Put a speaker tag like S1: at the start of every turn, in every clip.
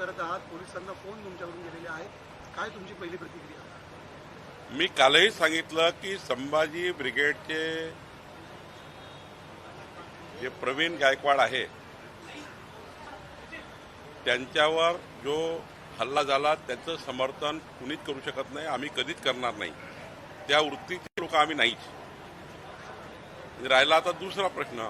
S1: करत आहात पोलिसांना फोन तुमच्याकडून गेलेले आहेत काय तुमची पहिली प्रतिक्रिया?
S2: मी कालही सांगितलं की संभाजी ब्रिगेडचे जे प्रवीण गायकवाड आहे त्यांच्यावर जो हल्ला झाला त्याचं समर्थन कुणीच करू शकत नाही आम्ही कधीच करणार नाही. त्या वृत्तीचे लोक आम्ही नाहीच. राहिला आता दुसरा प्रश्न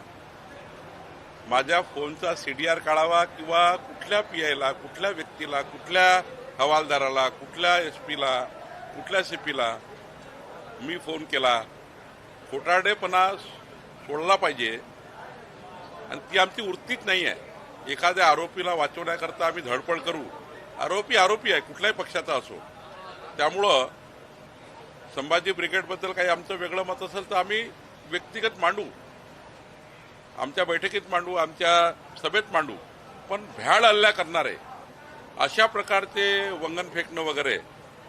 S2: माझ्या फोनचा सीडीआर काढावा किंवा कुठल्या पीआयला कुठल्या व्यक्तीला कुठल्या हवालदाराला कुठल्या एस पीला कुठल्या सीपीला मी फोन केला. खोटारडेपणा सोडला पाहिजे. आणि ती आमची वृत्तीच नाही आहे. एखाद्या आरोपीला वाचवण्याकरता आम्ही धडपड करू. आरोपी आरोपी आहे कुठल्याही पक्षाचा असो. त्यामुळं संभाजी ब्रिगेडबद्दल काही आमचं वेगळं मत असेल तर आम्ही व्यक्तिगत मांडू. आमच्या बैठकीत मांडू आमच्या सभेत मांडू. पण भ्याड हल्ला करणारे अशा प्रकारचे वंगण फेकणं वगैरे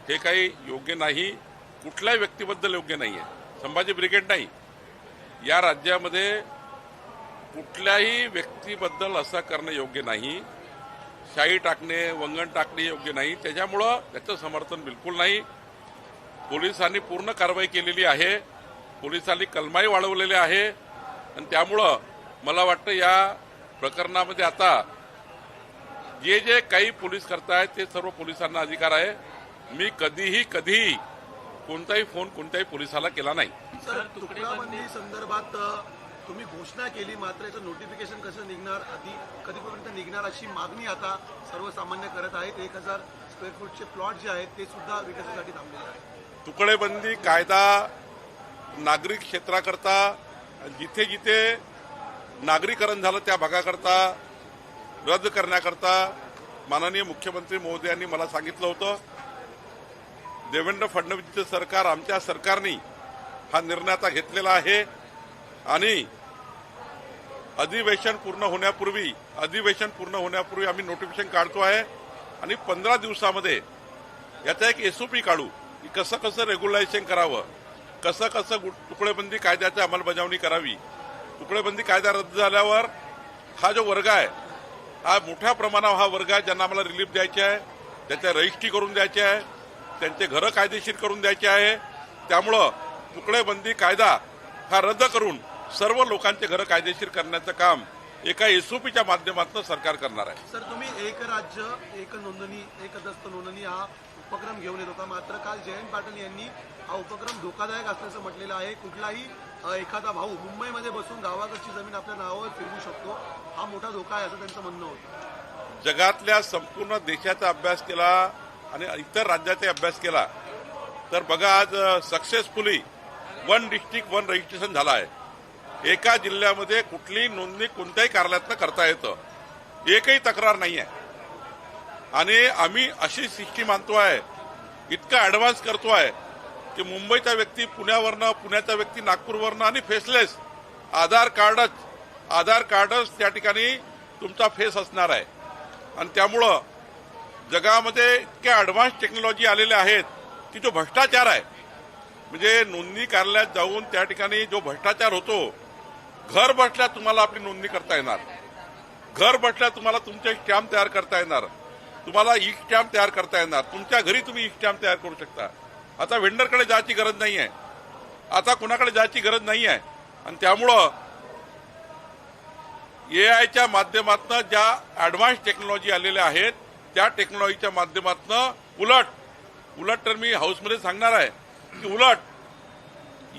S2: हे काही योग्य नाही. कुठल्याही व्यक्तीबद्दल योग्य नाही आहे संभाजी ब्रिगेड नाही. या राज्यामध्ये कुठल्याही व्यक्तीबद्दल असं करणं योग्य नाही. शाई टाकणे वंगण टाकणे योग्य नाही. त्याच्यामुळं त्याचं समर्थन बिलकुल नाही. पोलिसांनी पूर्ण कारवाई केलेली आहे. पोलिसांनी कलमाई वाढवलेले आहे. आणि त्यामुळं मला वाटतं या प्रकरणामध्ये आता जे जे काही पोलीस करतायत ते सर्व पोलिसांना अधिकार आहे. मी कधीही कधीही कोणताही फोन कोणत्याही पोलिसाला केला नाही.
S1: सर तुकडाबंदी संदर्भात तुम्ही घोषणा केली मात्र याचं नोटिफिकेशन कसं निघणार आधी कधीपर्यंत निघणार अशी मागणी आता सर्वसामान्य करत आहेत. एक हजार स्क्वेअर फूटचे प्लॉट जे आहेत ते सुद्धा विकासासाठी थांबलेले आहेत.
S2: तुकडेबंदी कायदा नागरिक क्षेत्राकरता जिथे जिथे नागरीकरण झालं त्या भागाकरता रद्द करण्याकरता माननीय मुख्यमंत्री महोदयांनी मला सांगितलं होतं. देवेंद्र फडणवीसचं सरकार आमच्या सरकारने हा निर्णय आता घेतलेला आहे. आणि अधिवेशन पूर्ण होण्यापूर्वी अधिवेशन पूर्ण होण्यापूर्वी आम्ही नोटिफिकेशन काढतो आहे. आणि पंधरा दिवसामध्ये याचा एक एसओपी काढू. की कसं कसं रेग्युलायझेशन करावं कसं कसं गु- तुकडेबंदी कायद्याची अंमलबजावणी करावी तुकडेबंदी कायदा रद्द झाल्यावर हा जो वर्ग आहे हा मोठ्या प्रमाणावर हा वर्ग आहे ज्यांना आम्हाला रिलीफ द्यायचे आहे त्यांच्या रजिस्ट्री करून द्यायचे आहे त्यांचे घरं कायदेशीर करून द्यायचे आहे. त्यामुळं तुकडेबंदी कायदा हा रद्द करून सर्व लोकांचे घरं कायदेशीर करण्याचं काम एका एसओपीच्या माध्यमातून सरकार करणार आहे.
S1: सर तुम्ही एक राज्य एक नोंदणी एक दस्त नोंदणी हा उपक्रम घेऊन येत होता. मात्र काल जयंत पाटील यांनी हा उपक्रम धोकादायक असल्याचं म्हटलेलं आहे. कुठलाही एखादा भाऊ मुंबईमध्ये बसून गावाकडची जमीन आपल्या नावावर फिरवू शकतो. हा मोठा धोका आहे असं त्यांचं म्हणणं होतं.
S2: जगातल्या संपूर्ण देशाचा अभ्यास केला आणि इतर राज्याचा अभ्यास केला. तर बघा आज successfully one district one registration झालं आहे एका जिल्ह्यामध्ये कुठलीही नोंदणी कोणत्याही कार्यालयातनं करता येतं. एकही तक्रार नाही आहे आणि आम्ही अशी सिस्टीम आणतो आहे इतका ॲडव्हान्स करतो आहे की मुंबईचा व्यक्ती पुण्यावरनं पुण्याचा व्यक्ती नागपूरवरनं आणि फेसलेस आधार कार्डच आधार कार्डच त्या ठिकाणी तुमचा फेस असणार आहे. आणि त्यामुळं जगामध्ये इतक्या ॲडव्हान्स टेक्नॉलॉजी आलेल्या आहेत की जो भ्रष्टाचार आहे म्हणजे नोंदणी कार्यालयात जाऊन त्या ठिकाणी जो भ्रष्टाचार होतो घर बसल्या तुम्हाला आपली नोंदणी करता येणार. घर बसल्या तुम्हाला तुमचे स्टॅम्प तयार करता येणार. तुम्हाला ई स्टॅम्प तयार करता येणार. तुमच्या घरी तुम्ही ई स्टॅम्प तयार करू शकता. आता व्हेंडरकडे जायची गरज नाही आहे आता कुणाकडे जायची गरज नाही आहे आणि त्यामुळं ए आयच्या माध्यमातून ज्या ऍडव्हान्स टेक्नॉलॉजी आलेल्या आहेत त्या टेक्नॉलॉजीच्या माध्यमातून उलट उलट तर मी हाऊसमध्ये सांगणार आहे की उलट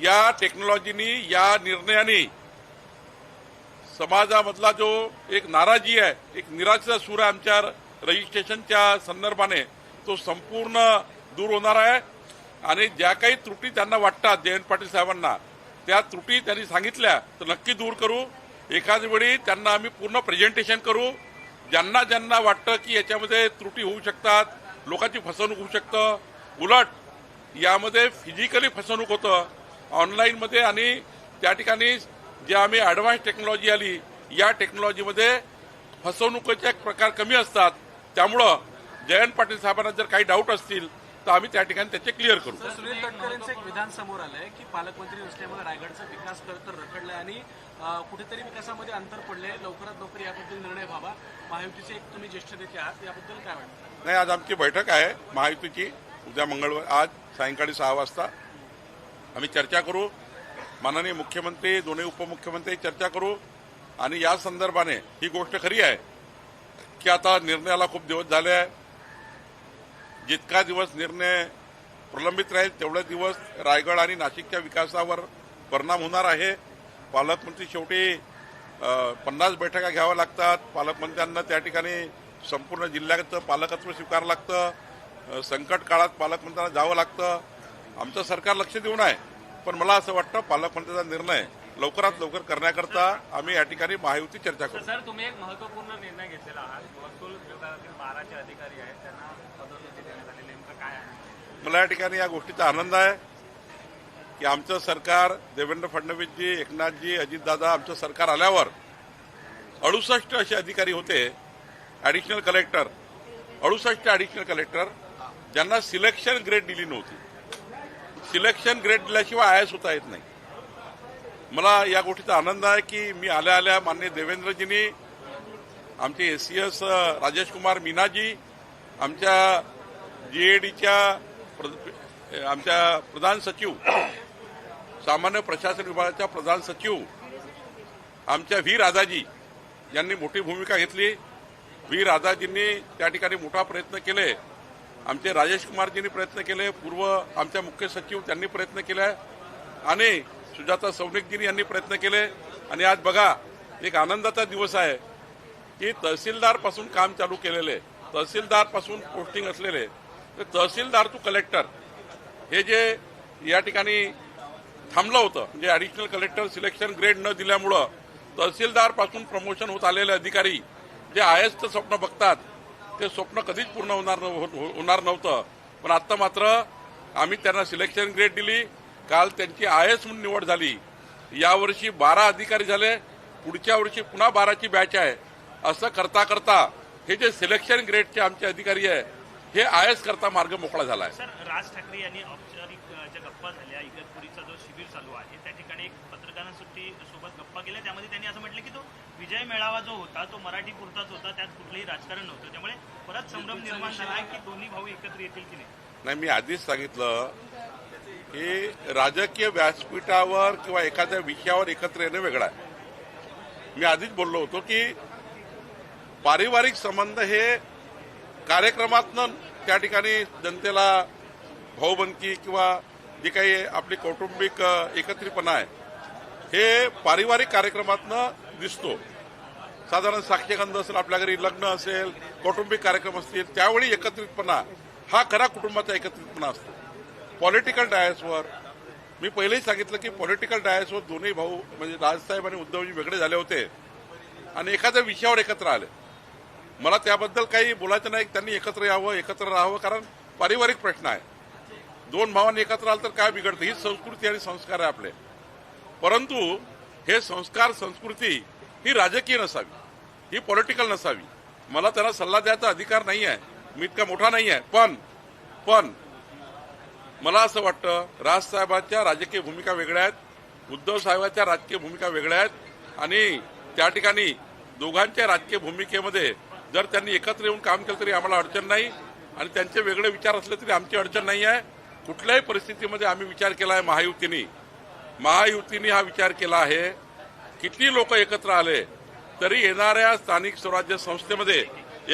S2: या टेक्नॉलॉजीनी या निर्णयाने समाजामधला जो एक नाराजी आहे एक निराशेचा सूर आहे आमच्या रजिस्ट्रेशनच्या संदर्भाने तो संपूर्ण दूर होणार आहे. आणि ज्या काही त्रुटी त्यांना वाटतात जयंत पाटील साहेबांना त्या त्रुटी त्यांनी सांगितल्या तर नक्की दूर करू. एखाद्या वेळी त्यांना आम्ही पूर्ण प्रेझेंटेशन करू. ज्यांना ज्यांना वाटतं की याच्यामध्ये त्रुटी होऊ शकतात लोकांची फसवणूक होऊ शकतं उलट यामध्ये फिजिकली फसवणूक होतं. ऑनलाईनमध्ये आणि त्या ठिकाणी जे आम्ही ॲडव्हान्स टेक्नॉलॉजी आली या टेक्नॉलॉजीमध्ये फसवणुकीचे प्रकार कमी असतात. त्यामुळं जयंत पाटील साहेबांना जर काही डाऊट असतील तर आम्ही त्या ठिकाणी त्याचे क्लिअर करू.
S3: सुनील तटकरेंचं एक विधान समोर आलंय की पालकमंत्री नसल्यामुळे रायगडचा विकास खरं तर रखडलाय आणि कुठेतरी विकासामध्ये अंतर पडले लवकरात लवकर याबद्दल निर्णय व्हावा. महायुतीचे एक तुम्ही ज्येष्ठ नेते आहात याबद्दल काय वाटतं?
S2: नाही आज आमची बैठक आहे महायुतीची. उद्या मंगळवार आज सायंकाळी सहा वाजता. आम्ही चर्चा करू. माननीय मुख्यमंत्री दोन्ही उपमुख्यमंत्री चर्चा करू. आणि या संदर्भाने ही गोष्ट खरी आहे. की आता निर्णयाला खूप दिवस झाले आहे. जितका दिवस निर्णय प्रलंबित राहील तेवढे दिवस रायगड आणि नाशिकच्या विकासावर परिणाम होणार आहे. पालकमंत्री शेवटी पन्नास बैठका घ्याव्या लागतात. पालकमंत्र्यांना त्या ठिकाणी संपूर्ण जिल्ह्याचं पालकत्व स्वीकारावं लागतं. संकट काळात पालकमंत्र्यांना जावं लागतं. आमचं सरकार लक्ष देऊन आहे. पण मला असं वाटतं पालकमंत्र्यांचा निर्णय लवकरात लवकर करण्याकरता आम्ही या ठिकाणी महायुती चर्चा करू.
S4: सर तुम्ही एक महत्त्वपूर्ण निर्णय घेतलेला आहात. महसूल विभागातील बाराचे अधिकारी आहेत. त्यांना पदोन्नती देण्यात आली नेमकं काय आहे?
S2: मला या ठिकाणी या गोष्टीचा आनंद आहे की आमचं सरकार देवेंद्र फडणवीसजी एकनाथजी अजितदादा आमचं सरकार आल्यावर अडुसष्ट असे अधिकारी होते ॲडिशनल कलेक्टर अडुसष्ट ॲडिशनल कलेक्टर ज्यांना सिलेक्शन ग्रेड दिली नव्हती. सिलेक्शन ग्रेड दिल्याशिवाय आय एस होता येत नाही. मला या गोष्टीचा आनंद आहे की मी आल्या आल्या मान्य देवेंद्रजींनी आमचे S C S Rajesh Kumar Meenaji आमच्या जीएडीच्या आमच्या प्रधान सचिव सामान्य प्रशासन विभागाच्या प्रधान सचिव आमच्या व्ही राजाजी यांनी मोठी भूमिका घेतली. व्ही राजाजींनी त्या ठिकाणी मोठा प्रयत्न केले. आमचे राजेश कुमारजींनी प्रयत्न केले. पूर्व आमच्या मुख्य सचिव त्यांनी प्रयत्न केला. आणि सुजाता सौनिकगिरी यांनी प्रयत्न केले. आणि आज बघा एक आनंदाचा दिवस आहे की तहसीलदारपासून काम चालू केलेले तहसीलदारपासून पोस्टिंग असलेले तर तहसीलदार टू कलेक्टर हे जे या ठिकाणी थांबलं होतं म्हणजे ऍडिशनल कलेक्टर सिलेक्शन ग्रेड न दिल्यामुळं तहसीलदारपासून प्रमोशन होत आलेले अधिकारी जे आयस्त स्वप्न बघतात ते स्वप्न कधीच पूर्ण होणार नव- हो- होणार नव्हतं. पण आता मात्र आम्ही त्यांना सिलेक्शन ग्रेड दिली. काल त्यांची आय एस म्हणून निवड झाली. यावर्षी बारा अधिकारी झाले पुढच्या वर्षी पुन्हा बाराची बॅच आहे. असं करता करता हे जे सिलेक्शन ग्रेडचे आमचे अधिकारी आहे हे आय एस करता मार्ग मोकळा झाला आहे.
S5: सर राज ठाकरे यांनी औपचारिक ज्या गप्पा झाल्या इगतपुरीचा जो शिबिर चालू आहे त्या ठिकाणी एक पत्रकारांसाठी सोबत गप्पा केल्या. त्यामध्ये त्यांनी असं म्हटलं की तो विजय मेळावा जो होता तो मराठी पुरताच होता त्यात कुठलंही राजकारण नव्हतं. त्यामुळे परत संभ्रम निर्माण झाला की दोन्ही भाऊ एकत्र येतील की नाही?
S2: नाही मी आधीच सांगितलं हे राजकीय व्यासपीठावर किंवा एखाद्या विषयावर एकत्र येणं वेगळं आहे. मी आधीच बोललो होतो की पारिवारिक संबंध हे कार्यक्रमातनं त्या ठिकाणी जनतेला भाऊबंदकी किंवा जे काही आपली कौटुंबिक एकत्रितपणा आहे हे पारिवारिक कार्यक्रमातनं दिसतो. साधारण साक्षीगंध असेल आपल्या घरी लग्न असेल कौटुंबिक कार्यक्रम असतील त्यावेळी एकत्रितपणा हा खरा कुटुंबाचा एकत्रितपणा असतो. पॉलिटिकल डायसवर मी पहिलेही सांगितलं की पॉलिटिकल डायसवर दोन्ही भाऊ म्हणजे राजसाहेब आणि उद्धवजी वेगळे झाले होते. आणि एखाद्या विषयावर एकत्र आले. मला त्याबद्दल काही बोलायचं नाही त्यांनी एकत्र यावं एकत्र राहावं कारण पारिवारिक प्रश्न आहे. दोन भावांनी एकत्र आलं तर काय बिघडतं? ही संस्कृती आणि संस्कार आहे आपले. परंतु हे संस्कार संस्कृती ही राजकीय नसावी. ही पॉलिटिकल नसावी. मला त्यांना सल्ला द्यायचा अधिकार नाही आहे मी इतका मोठा नाही आहे पण पण मला असं वाटतं राजसाहेबांच्या राजकीय भूमिका वेगळ्या आहेत उद्धव साहेबांच्या राजकीय भूमिका वेगळ्या आहेत आणि त्या ठिकाणी दोघांच्या राजकीय भूमिकेमध्ये जर त्यांनी एकत्र येऊन काम केलं तरी आम्हाला अडचण नाही आणि त्यांचे वेगळे विचार असले तरी आमची अडचण नाही आहे. कुठल्याही परिस्थितीमध्ये आम्ही विचार केला आहे महायुतीने. महायुतीने हा विचार केला आहे किती लोक एकत्र आले तरी येणाऱ्या स्थानिक स्वराज्य संस्थेमध्ये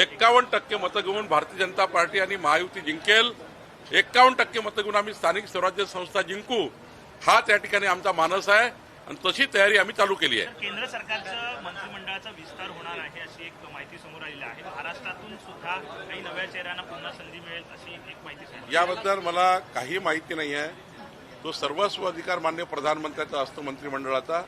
S2: एक्कावन्न टक्के मतं घेऊन भारतीय जनता पार्टी आणि महायुती जिंकेल. एक्कावन्न टक्के मतं घेऊन आम्ही स्थानिक स्वराज्य संस्था जिंकू हा त्या ठिकाणी आमचा मानस आहे आणि तशी तयारी आम्ही चालू केली आहे.
S5: केंद्र सरकारचं मंत्रिमंडळाचा विस्तार होणार आहे अशी एक माहिती समोर आलेली आहे. महाराष्ट्रातून सुद्धा काही नव्या चेहऱ्यांना पुन्हा संधी मिळेल अशी एक माहिती.
S2: याबद्दल मला काही माहिती नाही आहे. तो सर्वस्व अधिकार मान्य प्रधानमंत्र्याचा असतो मंत्रिमंडळाचा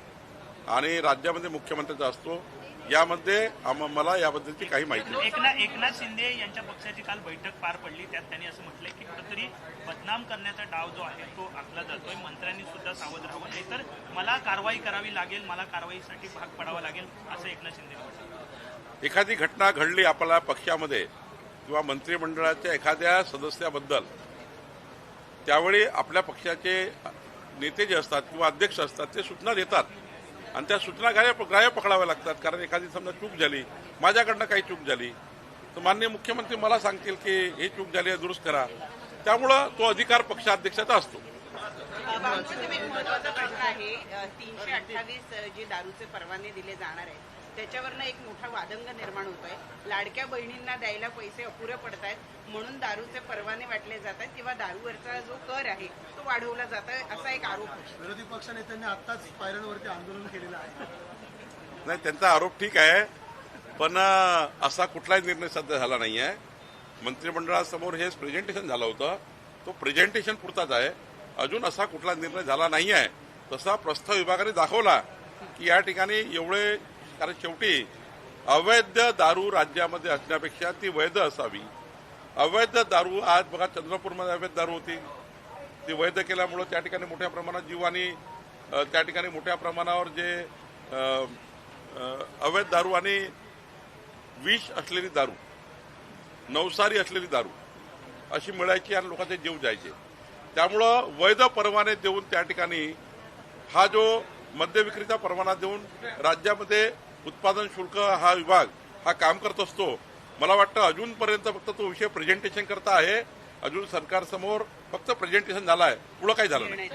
S2: आणि राज्यामध्ये मुख्यमंत्र्याचा असतो. यामध्ये मला याबद्दलची काही माहिती नाही.
S5: एकनाथ एकनाथ शिंदे यांच्या पक्षाची काल बैठक पार पडली. त्यात त्यांनी असं म्हटलंय की कुठेतरी बदनाम करण्याचा डाव जो आहे तो आखला जातोय. मंत्र्यांनी सुद्धा सावध राहावं. नाहीतर मला कारवाई करावी लागेल. मला कारवाईसाठी भाग पडावा लागेल असं एकनाथ शिंदे म्हटलं
S2: एखादी घटना घडली आपल्या पक्षामध्ये किंवा मंत्रिमंडळाच्या एखाद्या सदस्याबद्दल त्यावेळी आपल्या पक्षाचे नेते जे असतात किंवा अध्यक्ष असतात ते सूचना देतात. आणि त्या सूचना ग्राह्य ग्राह्य पकडाव्या लागतात कारण एखादी समजा चूक झाली माझ्याकडनं काही चूक झाली तर माननीय मुख्यमंत्री मला सांगतील की हे चूक झाली आहे दुरुस्त करा. त्यामुळं तो अधिकार पक्षाध्यक्षाचा असतो.
S6: महत्त्वाचा प्रश्न आहे तीनशे अठ्ठावीस जे दारूचे परवाने दिले जाणार आहेत त्याच्यावरनं एक मोठा वादंग निर्माण होत आहे लाडक्या बहिणींना द्यायला पैसे अपुरे पडत आहेत म्हणून दारूचे परवाने वाटले जात आहेत किंवा दारूवरचा जो कर आहे तो वाढवला जात आहे असा एक आरोप
S1: विरोधी पक्ष नेत्यांनी आत्ताच पायऱ्यांवरती आंदोलन केलेलं आहे.
S2: नाही त्यांचा आरोप ठीक आहे पण असा कुठलाही निर्णय सध्या झाला नाही आहे मंत्रिमंडळासमोर हेच प्रेझेंटेशन झालं होतं. तो प्रेझेंटेशन पुरताच आहे. अजून असा कुठला निर्णय झाला नाही आहे तसा प्रस्ताव विभागाने दाखवला की या ठिकाणी एवढे कारण शेवटी अवैध दारू राज्यामध्ये असण्यापेक्षा ती वैध असावी. अवैध दारू आज बघा चंद्रपूरमध्ये अवैध दारू होती. ती वैध केल्यामुळं त्या ठिकाणी मोठ्या प्रमाणात जीव आणि त्या ठिकाणी मोठ्या प्रमाणावर जे अवैध दारू आणि विष असलेली दारू नवसारी असलेली दारू अशी मिळायची आणि लोकांचे जीव जायचे. त्यामुळं वैध परवाने देऊन त्या ठिकाणी हा जो मद्य विक्रीचा परवाना देऊन राज्यामध्ये उत्पादन शुल्क हा विभाग हा काम करत असतो. मला वाटतं अजूनपर्यंत फक्त तो विषय प्रेझेंटेशन करता आहे. अजून सरकारसमोर फक्त प्रेझेंटेशन झालं आहे पुढं काही झालं नाही.